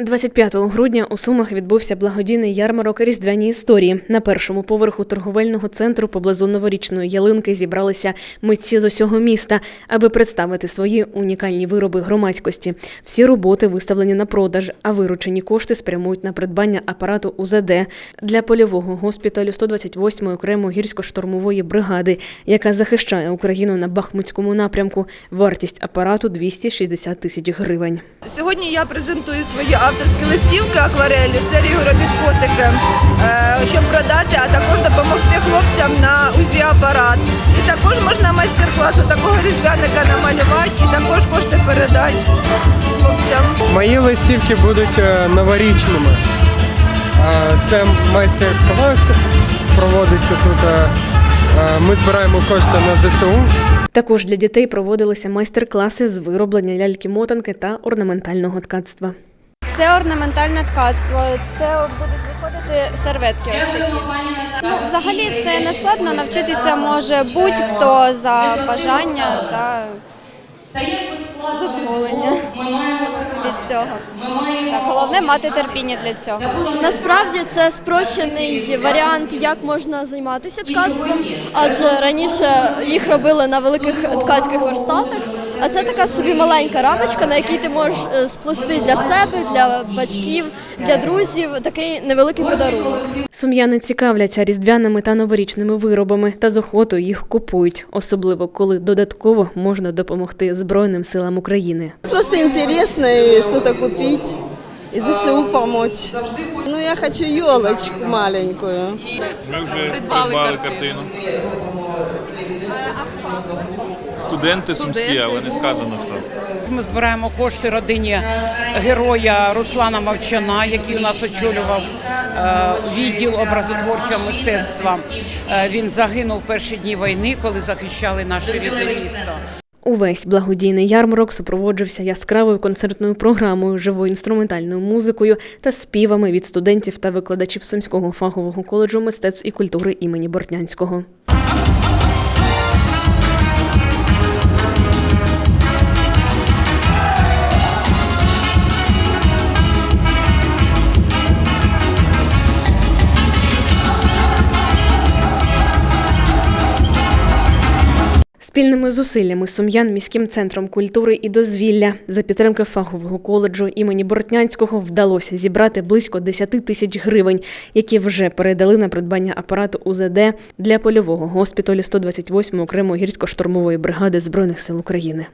25 грудня у Сумах відбувся благодійний ярмарок різдвяні історії. На першому поверху торговельного центру поблизу новорічної ялинки зібралися митці з усього міста, аби представити свої унікальні вироби громадськості. Всі роботи виставлені на продаж, а виручені кошти спрямують на придбання апарату УЗД для польового госпіталю 128-ї окремої гірсько-штурмової бригади, яка захищає Україну на Бахмутському напрямку. Вартість апарату 260 тисяч гривень. Сьогодні я презентую свої авторські листівки акварелі серію робіт котики, е, щоб продати, а також допомогти хлопцям на УЗІ апарат. І також можна майстер-класу такого різдвяника намалювати і також кошти передати хлопцям. Мої листівки будуть е, новорічними. Е, Це майстер-клас проводиться тут. Ми збираємо кошти на ЗСУ. Також для дітей проводилися майстер-класи з вироблення ляльки-мотанки та орнаментального ткацтва. Це орнаментальне ткацтво. Це будуть виходити серветки ось такі. Ну, взагалі це не складно навчитися може будь-хто за бажання та задоволення від цього. Так, головне мати терпіння для цього. Насправді це спрощений варіант, як можна займатися ткацтвом, адже раніше їх робили на великих ткацьких верстатах. А це така собі маленька рамочка, на якій ти можеш е, сплести для себе, для батьків, для друзів такий невеликий подарунок. Сум'яни цікавляться різдвяними та новорічними виробами та з охотою їх купують, особливо коли додатково можна допомогти Збройним силам України. Просто интересно и что-то купить и ЗСУ помочь. Ну, я хочу елочку маленькую. Ми вже придбали картину. Студенти сумські, але не сказано хто. Ми збираємо кошти родині героя Руслана Мовчана, який у нас очолював е, відділ образотворчого мистецтва. Е, Він загинув в перші дні війни, коли захищали наше рідне місто. Увесь благодійний ярмарок супроводжувався яскравою концертною програмою, живою інструментальною музикою та співами від студентів та викладачів Сумського фахового коледжу мистецтв і культури імені Бортнянського. Спільними зусиллями сум'ян міським центром культури і дозвілля за підтримки фахового коледжу імені Бортнянського вдалося зібрати близько 10 тисяч гривень, які вже передали на придбання апарату УЗД для польового госпіталю 128 окремої гірсько-штурмової бригади збройних сил України.